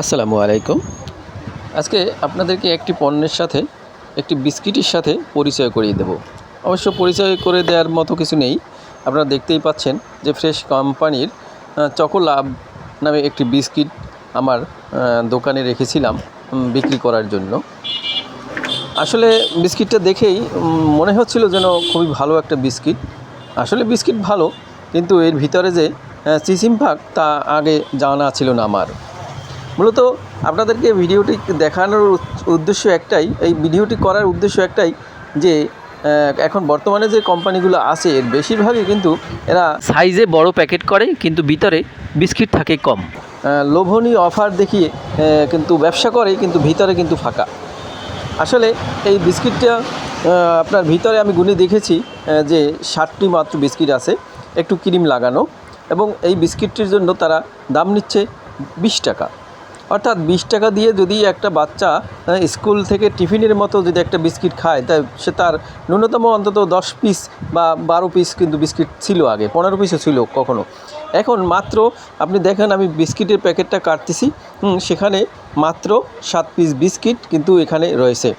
আসসালামু আলাইকুম। আজকে আপনাদেরকে একটি পণ্যের সাথে, একটি বিস্কিটের সাথে পরিচয় করিয়ে দেব। অবশ্য পরিচয় করে দেওয়ার মতো কিছু নেই। আপনারা দেখতেই পাচ্ছেন যে ফ্রেশ কোম্পানির চকো লাভ নামে একটি বিস্কিট আমার দোকানে রেখেছিলাম বিক্রি করার জন্য। আসলে বিস্কিটটা দেখেই মনে হচ্ছিল যেন খুবই ভালো একটা বিস্কিট। আসলে বিস্কিট ভালো, কিন্তু এর ভিতরে যে চিচিম ভাগ তা আগে জানা ছিল না আমার। মূলত আপনাদেরকে ভিডিওটি দেখানোর উদ্দেশ্য একটাই এই ভিডিওটি করার উদ্দেশ্য একটাই যে এখন বর্তমানে যে কোম্পানিগুলো আছে এর বেশিরভাগই কিন্তু এরা সাইজে বড় প্যাকেট করে কিন্তু ভিতরে বিস্কিট থাকে কম। লোভনীয় অফার দেখিয়ে কিন্তু ব্যবসা করে কিন্তু ভিতরে কিন্তু ফাঁকা। আসলে এই বিস্কিটটা আপনার ভিতরে আমি গুনে দেখেছি যে ষাটটি মাত্র বিস্কিট আছে একটু ক্রিম লাগানো এবং এই বিস্কিটটির জন্য তারা দাম নিচ্ছে বিশ টাকা। অর্থাৎ বিশ টাকা দিয়ে যদি একটা বাচ্চা স্কুল থেকে টিফিনের মতো যদি একটা বিস্কিট খায়, তাই সে তার ন্যূনতম অন্তত দশ পিস বা বারো পিস কিন্তু বিস্কিট ছিল আগে, পনেরো পিসও ছিল কখনো। এখন মাত্র আপনি দেখেন আমি বিস্কিটের প্যাকেটটা কাটতেছি সেখানে মাত্র সাত পিস বিস্কিট কিন্তু এখানে রয়েছে।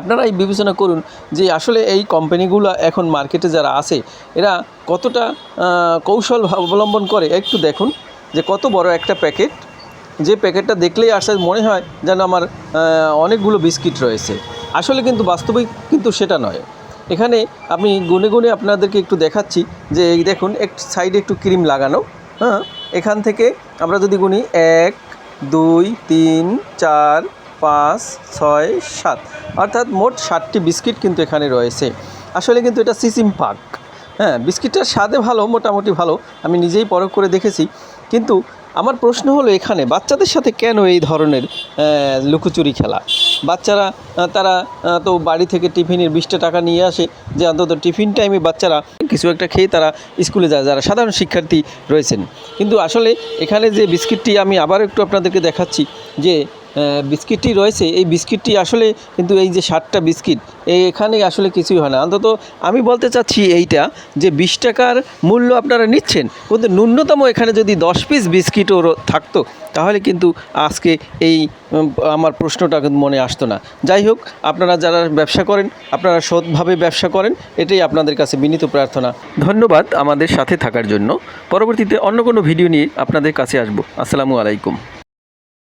আপনারা এই বিবেচনা করুন যে আসলে এই কোম্পানিগুলো এখন মার্কেটে যারা আছে, এরা কতটা কৌশল অবলম্বন করে, একটু দেখুন যে কত বড় একটা প্যাকেট যে প্যাকেটটা দেখলেই আসলে মনে হয় যেন আমার অনেকগুলো বিস্কিট রয়েছে। আসলে কিন্তু বাস্তবিক কিন্তু সেটা নয়। এখানে আমি গুনে গুনে আপনাদেরকে একটু দেখাচ্ছি যে এই দেখুন, এক সাইডে একটু ক্রিম লাগানো হ্যাঁ? এখান থেকে আমরা যদি গুনি এক, দুই, তিন, চার, পাঁচ, ছয়, সাত, অর্থাৎ মোট ষাটটি বিস্কিট কিন্তু এখানে রয়েছে। আসলে কিন্তু এটা সিসিম পাক হ্যাঁ? বিস্কিটটার স্বাদে ভালো, মোটামুটি ভালো, আমি নিজেই পরখ করে দেখেছি। কিন্তু আমার প্রশ্ন হলো এখানে, বাচ্চাদের সাথে কেন এই ধরনের লুকোচুরি খেলা? বাচ্চারা তারা তো বাড়ি থেকে টিফিনের বিশটা টাকা নিয়ে আসে, যে অন্তত টিফিন টাইমে বাচ্চারা কিছু একটা খেয়ে তারা স্কুলে যায়, যারা সাধারণ শিক্ষার্থী রয়েছেন। কিন্তু আসলে এখানে যে বিস্কিটটি আমি আবার একটু আপনাদেরকে দেখাচ্ছি, যে বিস্কিটটি রয়েছে, এই বিস্কিটটি আসলে কিন্তু এই যে ষাটটা বিস্কিট এখানে আসলে কিছুই হয় না। অন্তত আমি বলতে চাচ্ছি এইটা যে বিশ টাকার মূল্য আপনারা নিচ্ছেন, কিন্তু ন্যূনতম এখানে যদি দশ পিস বিস্কিটও থাকতো, তাহলে কিন্তু আজকে এই আমার প্রশ্নটা কিন্তু মনে আসতো না। যাই হোক, আপনারা যারা ব্যবসা করেন, আপনারা সৎভাবে ব্যবসা করেন, এটাই আপনাদের কাছে বিনীত প্রার্থনা। ধন্যবাদ আমাদের সাথে থাকার জন্য। পরবর্তীতে অন্য কোনো ভিডিও নিয়ে আপনাদের কাছে আসব। আসসালামু আলাইকুম।